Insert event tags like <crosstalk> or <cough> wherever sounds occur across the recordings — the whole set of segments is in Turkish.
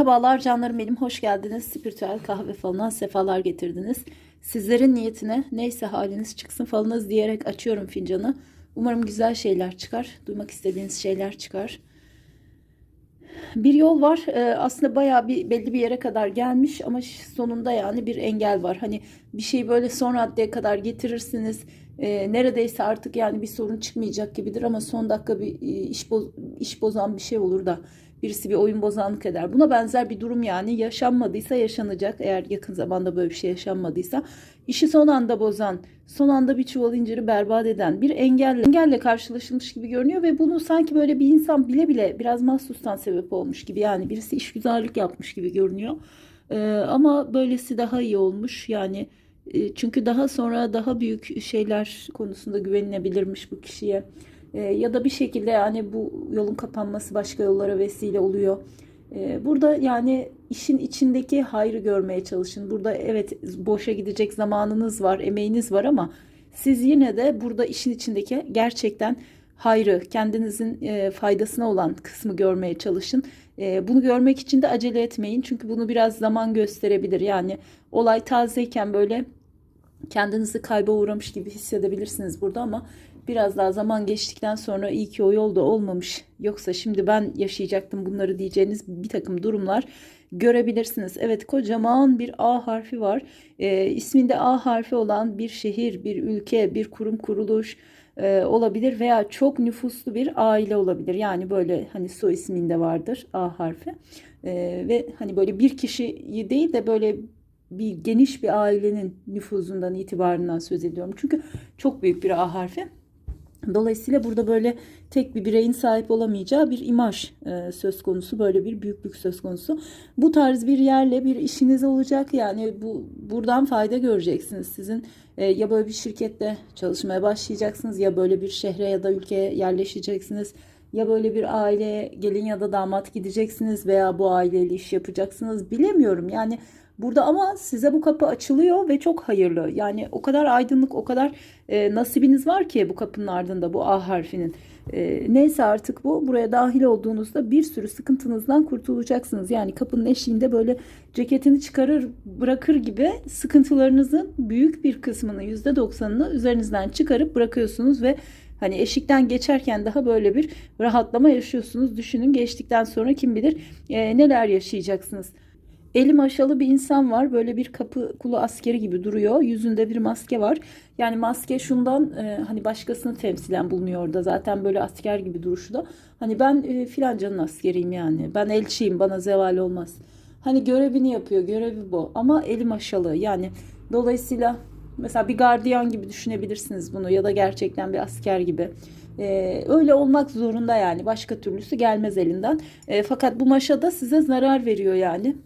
Merhabalar canlarım benim hoş geldiniz. Spiritüel kahve falına sefalar getirdiniz. Sizlerin niyetine neyse haliniz çıksın falınız diyerek açıyorum fincanı. Umarım güzel şeyler çıkar. Duymak istediğiniz şeyler çıkar. Bir yol var. Ee, aslında bayağı bir belli bir yere kadar gelmiş ama sonunda yani bir engel var. Hani bir şeyi böyle son raddeye kadar getirirsiniz. Ee, neredeyse artık yani bir sorun çıkmayacak gibidir ama son dakika bir e, iş, boz, iş bozan bir şey olur da birisi bir oyun bozanlık eder. Buna benzer bir durum yani yaşanmadıysa yaşanacak. Eğer yakın zamanda böyle bir şey yaşanmadıysa işi son anda bozan, son anda bir çuval inciri berbat eden bir engelle, engelle karşılaşılmış gibi görünüyor ve bunu sanki böyle bir insan bile bile biraz mahsustan sebep olmuş gibi yani birisi işgüzarlık yapmış gibi görünüyor. Ee, ama böylesi daha iyi olmuş yani e, çünkü daha sonra daha büyük şeyler konusunda güvenilebilirmiş bu kişiye. E, ya da bir şekilde yani bu yolun kapanması başka yollara vesile oluyor. E, burada yani işin içindeki hayrı görmeye çalışın. Burada evet boşa gidecek zamanınız var, emeğiniz var ama siz yine de burada işin içindeki gerçekten hayrı, kendinizin e, faydasına olan kısmı görmeye çalışın. E, bunu görmek için de acele etmeyin. Çünkü bunu biraz zaman gösterebilir. Yani olay tazeyken böyle kendinizi kayba uğramış gibi hissedebilirsiniz burada ama biraz daha zaman geçtikten sonra iyi ki o yolda olmamış. Yoksa şimdi ben yaşayacaktım bunları diyeceğiniz bir takım durumlar görebilirsiniz. Evet kocaman bir A harfi var. E, isminde A harfi olan bir şehir, bir ülke, bir kurum kuruluş e, olabilir veya çok nüfuslu bir aile olabilir. Yani böyle hani soy isminde vardır A harfi. E, ve hani böyle bir kişiyi değil de böyle bir geniş bir ailenin nüfuzundan itibarından söz ediyorum. Çünkü çok büyük bir A harfi. Dolayısıyla burada böyle tek bir bireyin sahip olamayacağı bir imaj e, söz konusu. Böyle bir büyüklük söz konusu. Bu tarz bir yerle bir işiniz olacak. Yani bu buradan fayda göreceksiniz. Sizin e, ya böyle bir şirkette çalışmaya başlayacaksınız ya böyle bir şehre ya da ülkeye yerleşeceksiniz. Ya böyle bir aileye gelin ya da damat gideceksiniz veya bu aileyle iş yapacaksınız. Bilemiyorum yani Burada ama size bu kapı açılıyor ve çok hayırlı. Yani o kadar aydınlık, o kadar e, nasibiniz var ki bu kapının ardında bu A harfinin. E, neyse artık bu. Buraya dahil olduğunuzda bir sürü sıkıntınızdan kurtulacaksınız. Yani kapının eşiğinde böyle ceketini çıkarır bırakır gibi sıkıntılarınızın büyük bir kısmını %90'ını üzerinizden çıkarıp bırakıyorsunuz ve Hani eşikten geçerken daha böyle bir rahatlama yaşıyorsunuz. Düşünün geçtikten sonra kim bilir e, neler yaşayacaksınız. Eli maşalı bir insan var. Böyle bir kapı kulu askeri gibi duruyor. Yüzünde bir maske var. Yani maske şundan e, hani başkasını temsilen bulunuyor orada. Zaten böyle asker gibi duruşu da. Hani ben e, filancanın askeriyim yani. Ben elçiyim. Bana zeval olmaz. Hani görevini yapıyor. Görevi bu. Ama eli maşalı. Yani dolayısıyla mesela bir gardiyan gibi düşünebilirsiniz bunu. Ya da gerçekten bir asker gibi. Ee, öyle olmak zorunda yani. Başka türlüsü gelmez elinden. E, fakat bu maşa da size zarar veriyor yani.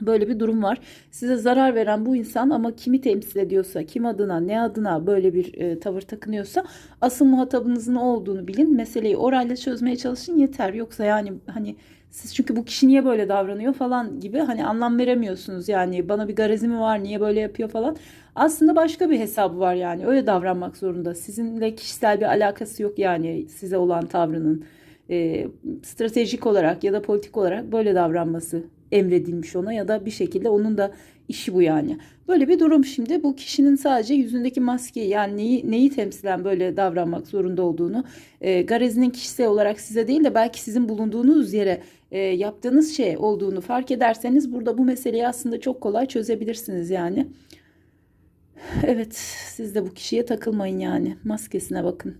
Böyle bir durum var. Size zarar veren bu insan ama kimi temsil ediyorsa, kim adına, ne adına böyle bir e, tavır takınıyorsa asıl muhatabınızın olduğunu bilin. Meseleyi oralle çözmeye çalışın yeter. Yoksa yani hani siz çünkü bu kişi niye böyle davranıyor falan gibi hani anlam veremiyorsunuz. Yani bana bir garezi mi var, niye böyle yapıyor falan. Aslında başka bir hesabı var yani. Öyle davranmak zorunda. Sizinle kişisel bir alakası yok yani size olan tavrının. E, stratejik olarak ya da politik olarak böyle davranması emredilmiş ona ya da bir şekilde onun da işi bu yani. Böyle bir durum şimdi bu kişinin sadece yüzündeki maskeyi yani neyi, neyi temsilen böyle davranmak zorunda olduğunu e, Garezi'nin kişisel olarak size değil de belki sizin bulunduğunuz yere e, yaptığınız şey olduğunu fark ederseniz burada bu meseleyi aslında çok kolay çözebilirsiniz yani. <sighs> Evet siz de bu kişiye takılmayın yani maskesine bakın.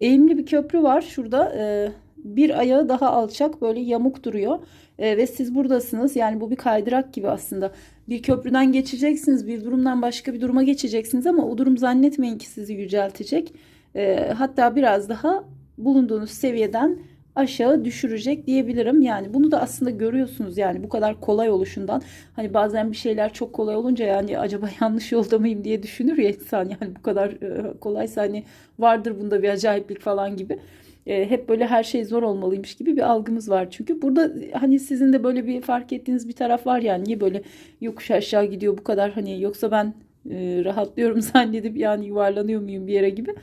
Eğimli bir köprü var şurada. E, bir ayağı daha alçak böyle yamuk duruyor e, ve siz buradasınız yani bu bir kaydırak gibi aslında bir köprüden geçeceksiniz bir durumdan başka bir duruma geçeceksiniz ama o durum zannetmeyin ki sizi yüceltecek e, hatta biraz daha bulunduğunuz seviyeden aşağı düşürecek diyebilirim. Yani bunu da aslında görüyorsunuz yani bu kadar kolay oluşundan. Hani bazen bir şeyler çok kolay olunca yani acaba <laughs> yanlış yolda mıyım diye düşünür ya insan. Yani bu kadar e, kolaysa hani vardır bunda bir acayiplik falan gibi e, hep böyle her şey zor olmalıymış gibi bir algımız var. Çünkü burada hani sizin de böyle bir fark ettiğiniz bir taraf var yani niye böyle yokuş aşağı gidiyor bu kadar hani yoksa ben e, rahatlıyorum <laughs> zannedip yani yuvarlanıyor muyum bir yere gibi.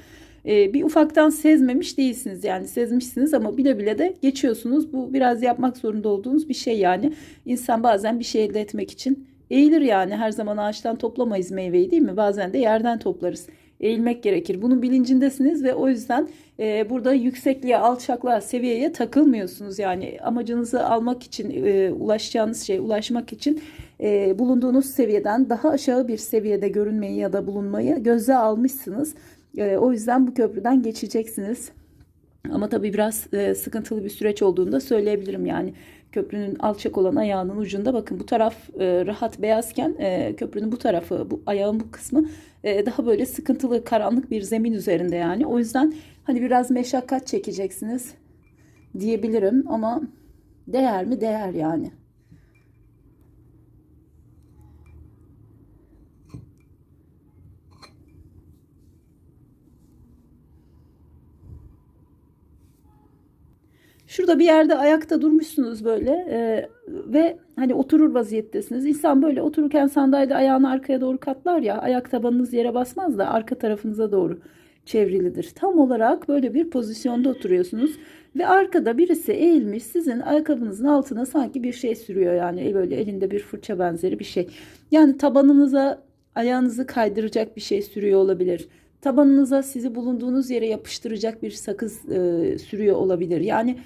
e, bir ufaktan sezmemiş değilsiniz yani sezmişsiniz ama bile bile de geçiyorsunuz. Bu biraz yapmak zorunda olduğunuz bir şey yani. İnsan bazen bir şey elde etmek için eğilir yani her zaman ağaçtan toplamayız meyveyi değil mi? Bazen de yerden toplarız. Eğilmek gerekir. Bunun bilincindesiniz ve o yüzden e, burada yüksekliğe, alçaklığa, seviyeye takılmıyorsunuz. Yani amacınızı almak için, e, ulaşacağınız şey, ulaşmak için e, bulunduğunuz seviyeden daha aşağı bir seviyede görünmeyi ya da bulunmayı göze almışsınız. E, o yüzden bu köprüden geçeceksiniz. Ama tabii biraz e, sıkıntılı bir süreç olduğunu da söyleyebilirim yani. Köprünün alçak olan ayağının ucunda bakın bu taraf e, rahat beyazken e, köprünün bu tarafı, bu ayağın bu kısmı e, daha böyle sıkıntılı, karanlık bir zemin üzerinde yani. O yüzden hani biraz meşakkat çekeceksiniz diyebilirim ama değer mi? Değer yani. Şurada bir yerde ayakta durmuşsunuz böyle e, ve hani oturur vaziyettesiniz. İnsan böyle otururken sandalyede ayağını arkaya doğru katlar ya ayak tabanınız yere basmaz da arka tarafınıza doğru çevrilidir. Tam olarak böyle bir pozisyonda oturuyorsunuz ve arkada birisi eğilmiş sizin ayakkabınızın altına sanki bir şey sürüyor yani böyle elinde bir fırça benzeri bir şey. Yani tabanınıza ayağınızı kaydıracak bir şey sürüyor olabilir. Tabanınıza sizi bulunduğunuz yere yapıştıracak bir sakız e, sürüyor olabilir. Yani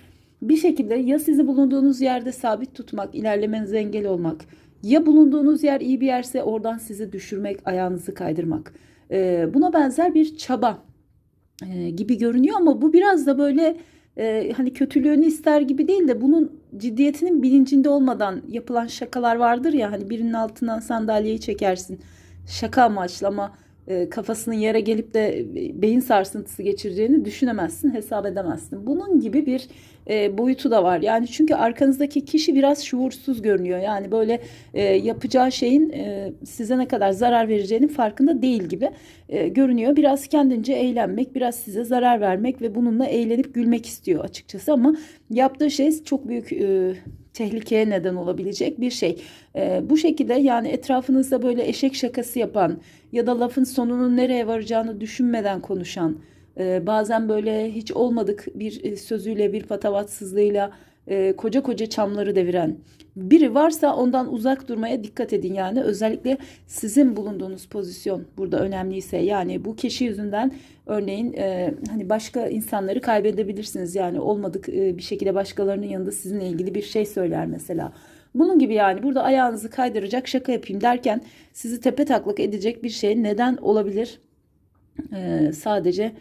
bir şekilde ya sizi bulunduğunuz yerde sabit tutmak, ilerlemenize engel olmak, ya bulunduğunuz yer iyi bir yerse oradan sizi düşürmek, ayağınızı kaydırmak. Ee, buna benzer bir çaba e, gibi görünüyor ama bu biraz da böyle e, hani kötülüğünü ister gibi değil de bunun ciddiyetinin bilincinde olmadan yapılan şakalar vardır ya hani birinin altından sandalyeyi çekersin şaka amaçlı ama e, kafasının yere gelip de beyin sarsıntısı geçireceğini düşünemezsin, hesap edemezsin. Bunun gibi bir e, boyutu da var. Yani çünkü arkanızdaki kişi biraz şuursuz görünüyor. Yani böyle e, yapacağı şeyin e, size ne kadar zarar vereceğinin farkında değil gibi e, görünüyor. Biraz kendince eğlenmek, biraz size zarar vermek ve bununla eğlenip gülmek istiyor açıkçası ama yaptığı şey çok büyük e, tehlikeye neden olabilecek bir şey. E, bu şekilde yani etrafınızda böyle eşek şakası yapan ya da lafın sonunun nereye varacağını düşünmeden konuşan, e, bazen böyle hiç olmadık bir e, sözüyle bir patavatsızlığıyla e, koca koca çamları deviren biri varsa ondan uzak durmaya dikkat edin yani özellikle sizin bulunduğunuz pozisyon burada önemliyse yani bu kişi yüzünden örneğin e, hani başka insanları kaybedebilirsiniz yani olmadık e, bir şekilde başkalarının yanında sizinle ilgili bir şey söyler mesela. Bunun gibi yani burada ayağınızı kaydıracak şaka yapayım derken sizi tepe taklak edecek bir şey neden olabilir? Ee, sadece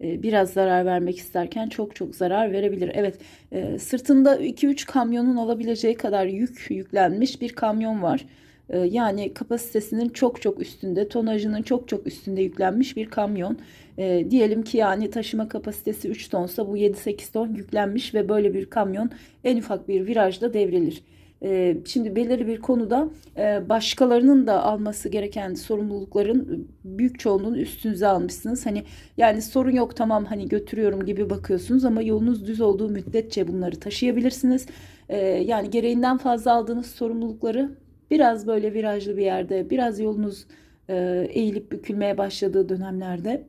biraz zarar vermek isterken çok çok zarar verebilir. Evet e, sırtında 2-3 kamyonun olabileceği kadar yük yüklenmiş bir kamyon var. E, yani kapasitesinin çok çok üstünde, tonajının çok çok üstünde yüklenmiş bir kamyon. E, diyelim ki yani taşıma kapasitesi 3 tonsa bu 7-8 ton yüklenmiş ve böyle bir kamyon en ufak bir virajda devrilir. Ee, şimdi belirli bir konuda e, başkalarının da alması gereken sorumlulukların büyük çoğunluğunu üstünüze almışsınız. Hani yani sorun yok tamam hani götürüyorum gibi bakıyorsunuz ama yolunuz düz olduğu müddetçe bunları taşıyabilirsiniz. Ee, yani gereğinden fazla aldığınız sorumlulukları biraz böyle virajlı bir yerde biraz yolunuz e, eğilip bükülmeye başladığı dönemlerde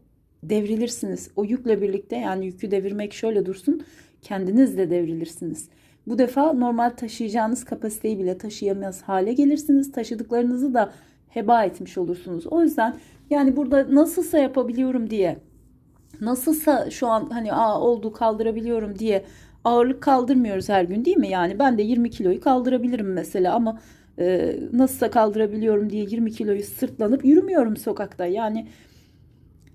devrilirsiniz. O yükle birlikte yani yükü devirmek şöyle dursun kendiniz de devrilirsiniz. Bu defa normal taşıyacağınız kapasiteyi bile taşıyamaz hale gelirsiniz. Taşıdıklarınızı da heba etmiş olursunuz. O yüzden yani burada nasılsa yapabiliyorum diye nasılsa şu an hani aa oldu kaldırabiliyorum diye ağırlık kaldırmıyoruz her gün değil mi? Yani ben de 20 kiloyu kaldırabilirim mesela ama e, nasılsa kaldırabiliyorum diye 20 kiloyu sırtlanıp yürümüyorum sokakta. Yani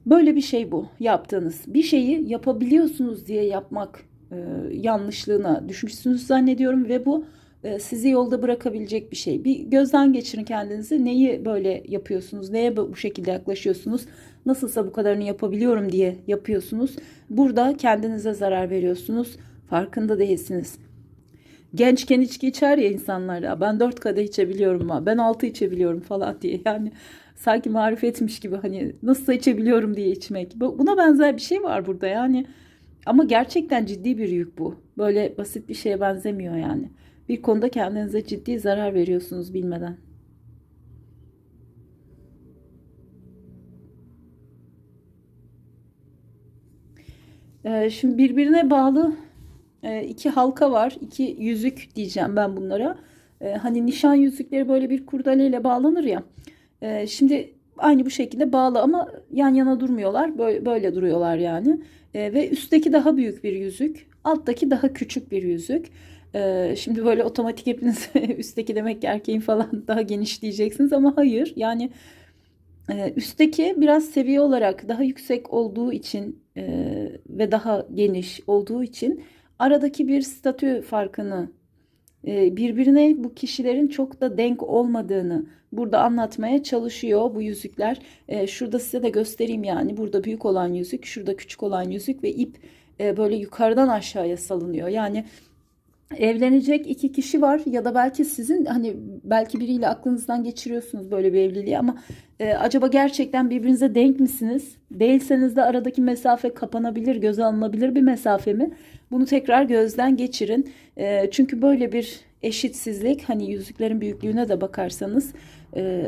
böyle bir şey bu yaptığınız. Bir şeyi yapabiliyorsunuz diye yapmak e, yanlışlığına düşmüşsünüz zannediyorum ve bu e, sizi yolda bırakabilecek bir şey. Bir gözden geçirin kendinizi. Neyi böyle yapıyorsunuz? Neye bu şekilde yaklaşıyorsunuz? Nasılsa bu kadarını yapabiliyorum diye yapıyorsunuz. Burada kendinize zarar veriyorsunuz. Farkında değilsiniz. Gençken içki içer ya insanlar ben dört kadeh içebiliyorum ama ben altı içebiliyorum falan diye yani sanki marifetmiş gibi hani nasıl içebiliyorum diye içmek. Buna benzer bir şey var burada yani ama gerçekten ciddi bir yük bu. Böyle basit bir şeye benzemiyor yani. Bir konuda kendinize ciddi zarar veriyorsunuz bilmeden. Ee, şimdi birbirine bağlı e, iki halka var. iki yüzük diyeceğim ben bunlara. Ee, hani nişan yüzükleri böyle bir kurdeleyle bağlanır ya. Ee, şimdi aynı bu şekilde bağlı ama yan yana durmuyorlar. Böyle, böyle duruyorlar yani. Ee, ve üstteki daha büyük bir yüzük. Alttaki daha küçük bir yüzük. Ee, şimdi böyle otomatik hepiniz <laughs> üstteki demek ki erkeğin falan daha geniş diyeceksiniz ama hayır. Yani e, üstteki biraz seviye olarak daha yüksek olduğu için e, ve daha geniş olduğu için aradaki bir statü farkını e, birbirine bu kişilerin çok da denk olmadığını burada anlatmaya çalışıyor bu yüzükler. E, şurada size de göstereyim yani burada büyük olan yüzük, şurada küçük olan yüzük ve ip e, böyle yukarıdan aşağıya salınıyor. Yani evlenecek iki kişi var ya da belki sizin hani belki biriyle aklınızdan geçiriyorsunuz böyle bir evliliği ama e, acaba gerçekten birbirinize denk misiniz? Değilseniz de aradaki mesafe kapanabilir, göze alınabilir bir mesafe mi? Bunu tekrar gözden geçirin. E, çünkü böyle bir eşitsizlik hani yüzüklerin büyüklüğüne de bakarsanız e,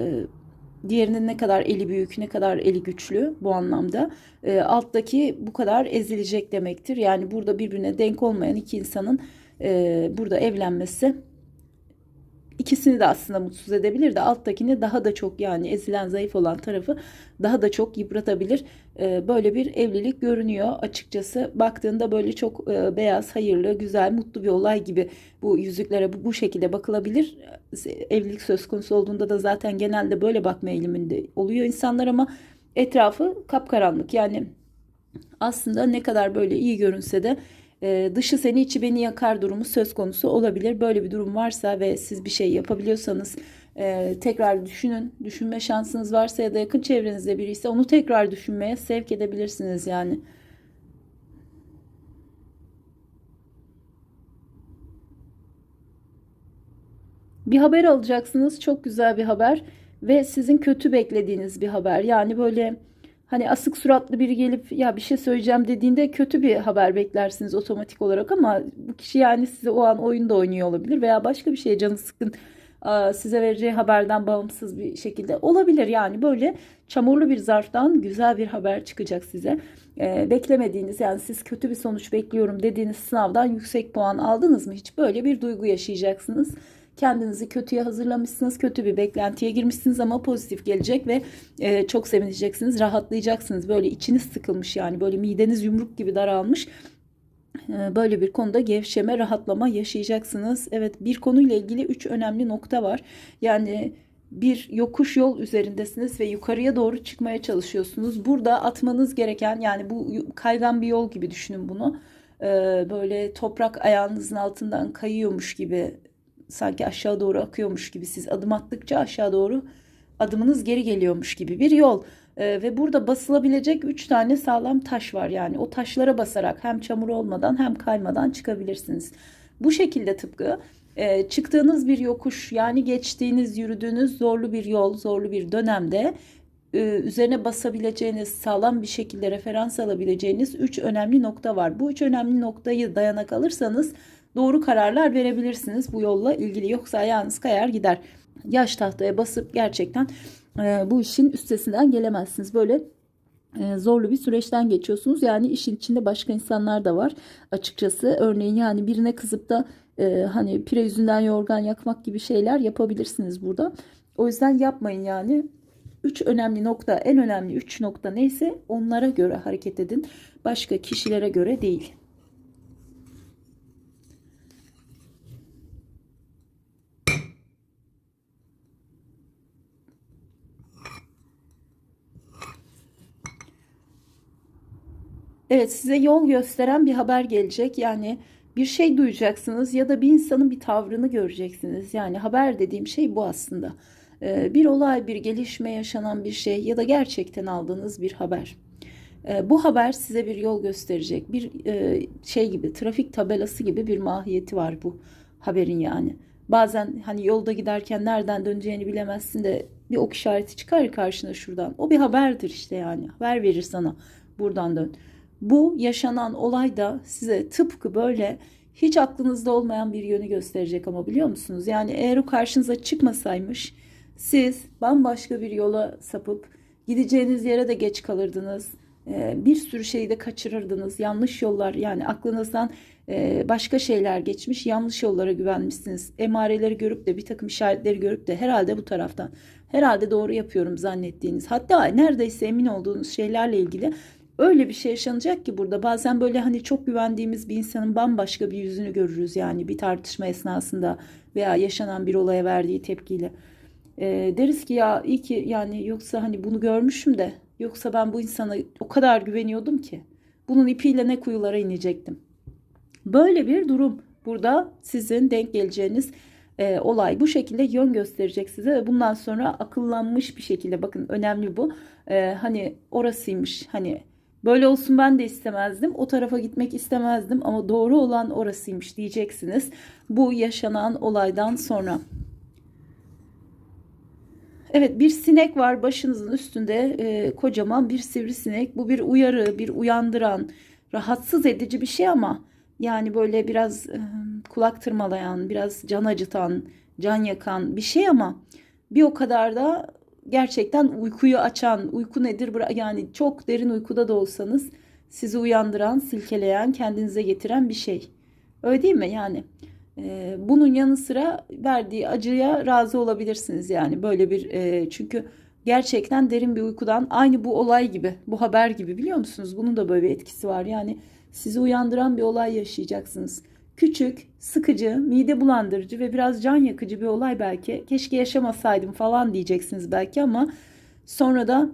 diğerinin ne kadar eli büyük, ne kadar eli güçlü bu anlamda. E, alttaki bu kadar ezilecek demektir. Yani burada birbirine denk olmayan iki insanın e, burada evlenmesi ikisini de aslında mutsuz edebilir de alttakini daha da çok yani ezilen zayıf olan tarafı daha da çok yıpratabilir. E, böyle bir evlilik görünüyor açıkçası. Baktığında böyle çok e, beyaz, hayırlı, güzel, mutlu bir olay gibi bu yüzüklere bu, bu şekilde bakılabilir. Evlilik söz konusu olduğunda da zaten genelde böyle bakma eğiliminde oluyor insanlar ama etrafı kapkaranlık. Yani aslında ne kadar böyle iyi görünse de e, dışı seni içi beni yakar durumu söz konusu olabilir. Böyle bir durum varsa ve siz bir şey yapabiliyorsanız e, tekrar düşünün. Düşünme şansınız varsa ya da yakın çevrenizde biri ise onu tekrar düşünmeye sevk edebilirsiniz yani. Bir haber alacaksınız. Çok güzel bir haber ve sizin kötü beklediğiniz bir haber. Yani böyle Hani asık suratlı biri gelip ya bir şey söyleyeceğim dediğinde kötü bir haber beklersiniz otomatik olarak ama bu kişi yani size o an oyunda oynuyor olabilir veya başka bir şeye canı sıkın size vereceği haberden bağımsız bir şekilde olabilir. Yani böyle çamurlu bir zarftan güzel bir haber çıkacak size. Ee, beklemediğiniz yani siz kötü bir sonuç bekliyorum dediğiniz sınavdan yüksek puan aldınız mı? Hiç böyle bir duygu yaşayacaksınız kendinizi kötüye hazırlamışsınız, kötü bir beklentiye girmişsiniz ama pozitif gelecek ve e, çok sevineceksiniz, rahatlayacaksınız. Böyle içiniz sıkılmış yani böyle mideniz yumruk gibi daralmış. E, böyle bir konuda gevşeme, rahatlama yaşayacaksınız. Evet bir konuyla ilgili üç önemli nokta var. Yani bir yokuş yol üzerindesiniz ve yukarıya doğru çıkmaya çalışıyorsunuz. Burada atmanız gereken yani bu kaygan bir yol gibi düşünün bunu. Ee, böyle toprak ayağınızın altından kayıyormuş gibi sanki aşağı doğru akıyormuş gibi siz adım attıkça aşağı doğru adımınız geri geliyormuş gibi bir yol. Ee, ve burada basılabilecek 3 tane sağlam taş var. Yani o taşlara basarak hem çamur olmadan hem kaymadan çıkabilirsiniz. Bu şekilde tıpkı e, çıktığınız bir yokuş yani geçtiğiniz yürüdüğünüz zorlu bir yol, zorlu bir dönemde e, üzerine basabileceğiniz, sağlam bir şekilde referans alabileceğiniz 3 önemli nokta var. Bu 3 önemli noktayı dayanak alırsanız doğru kararlar verebilirsiniz bu yolla ilgili. Yoksa ayağınız kayar gider. Yaş tahtaya basıp gerçekten e, bu işin üstesinden gelemezsiniz. Böyle e, zorlu bir süreçten geçiyorsunuz. Yani işin içinde başka insanlar da var açıkçası. Örneğin yani birine kızıp da e, hani pire yüzünden yorgan yakmak gibi şeyler yapabilirsiniz burada. O yüzden yapmayın yani. Üç önemli nokta, en önemli üç nokta neyse onlara göre hareket edin. Başka kişilere göre değil. Evet size yol gösteren bir haber gelecek. Yani bir şey duyacaksınız ya da bir insanın bir tavrını göreceksiniz. Yani haber dediğim şey bu aslında. Ee, bir olay, bir gelişme yaşanan bir şey ya da gerçekten aldığınız bir haber. Ee, bu haber size bir yol gösterecek. Bir e, şey gibi, trafik tabelası gibi bir mahiyeti var bu haberin yani. Bazen hani yolda giderken nereden döneceğini bilemezsin de bir ok işareti çıkar karşına şuradan. O bir haberdir işte yani. Haber verir sana buradan dön. Bu yaşanan olay da size tıpkı böyle hiç aklınızda olmayan bir yönü gösterecek ama biliyor musunuz? Yani eğer o karşınıza çıkmasaymış siz bambaşka bir yola sapıp gideceğiniz yere de geç kalırdınız. e, bir sürü şeyi de kaçırırdınız. Yanlış yollar yani aklınızdan e, başka şeyler geçmiş. Yanlış yollara güvenmişsiniz. Emareleri görüp de bir takım işaretleri görüp de herhalde bu taraftan herhalde doğru yapıyorum zannettiğiniz hatta neredeyse emin olduğunuz şeylerle ilgili öyle bir şey yaşanacak ki burada bazen böyle hani çok güvendiğimiz bir insanın bambaşka bir yüzünü görürüz yani bir tartışma esnasında veya yaşanan bir olaya verdiği tepkiyle. E, deriz ki ya iyi ki yani yoksa hani bunu görmüşüm de yoksa ben bu insana o kadar güveniyordum ki bunun ipiyle ne kuyulara inecektim. Böyle bir durum burada sizin denk geleceğiniz e, olay bu şekilde yön gösterecek size ve bundan sonra akıllanmış bir şekilde bakın önemli bu E, hani orasıymış hani böyle olsun ben de istemezdim o tarafa gitmek istemezdim ama doğru olan orasıymış diyeceksiniz bu yaşanan olaydan sonra. Evet bir sinek var başınızın üstünde e, kocaman bir sivrisinek. Bu bir uyarı, bir uyandıran, rahatsız edici bir şey ama yani böyle biraz e, kulak tırmalayan, biraz can acıtan, can yakan bir şey ama bir o kadar da gerçekten uykuyu açan, uyku nedir? Yani çok derin uykuda da olsanız sizi uyandıran, silkeleyen, kendinize getiren bir şey. Öyle değil mi? Yani e, bunun yanı sıra verdiği acıya razı olabilirsiniz yani böyle bir e, çünkü gerçekten derin bir uykudan aynı bu olay gibi, bu haber gibi biliyor musunuz? Bunun da böyle bir etkisi var. Yani sizi uyandıran bir olay yaşayacaksınız. Küçük, sıkıcı, mide bulandırıcı ve biraz can yakıcı bir olay belki. Keşke yaşamasaydım falan diyeceksiniz belki ama sonra da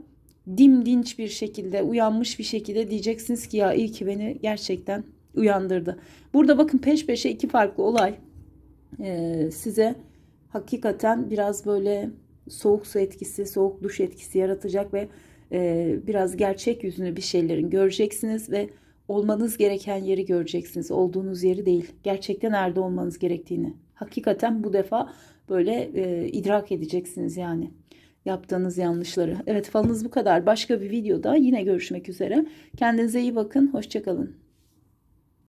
dimdinç bir şekilde, uyanmış bir şekilde diyeceksiniz ki ya iyi ki beni gerçekten uyandırdı. Burada bakın peş peşe iki farklı olay e, size hakikaten biraz böyle soğuk su etkisi, soğuk duş etkisi yaratacak ve e, biraz gerçek yüzünü bir şeylerin göreceksiniz ve olmanız gereken yeri göreceksiniz. Olduğunuz yeri değil. Gerçekten nerede olmanız gerektiğini. Hakikaten bu defa böyle e, idrak edeceksiniz yani yaptığınız yanlışları. Evet falınız bu kadar. Başka bir videoda yine görüşmek üzere. Kendinize iyi bakın. Hoşçakalın.